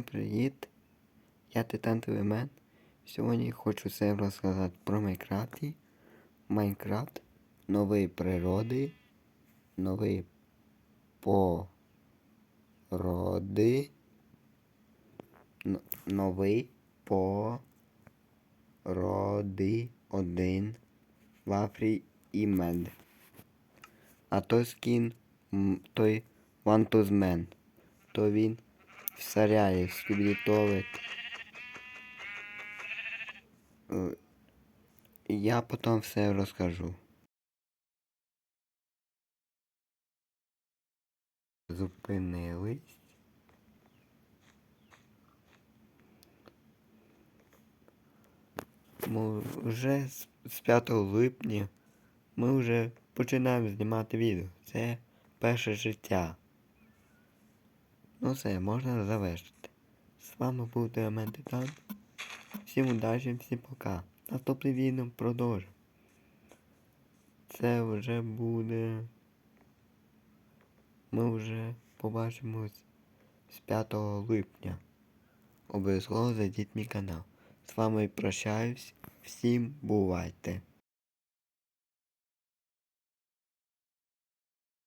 Всім привіт! Я Титан Телемен. Сьогодні хочу все розказати про Майнкрафті. Майнкрафт, нові природи, нові породи, новий породи один вафрі і мед. А то скін той вантузмен, то він всаряє скібрітовик. Е, Я потім все розкажу. Зупинились. Ми вже з 5 липня ми вже починаємо знімати відео. Це перше життя. Ну все, можна завершити. З вами був Диамент Титан. Всім удачі, всім пока. Наступне відео продовжимо. Це вже буде. Ми вже побачимось з 5 липня. Обов'язково зайдіть мій канал. З вами прощаюсь. Всім бувайте!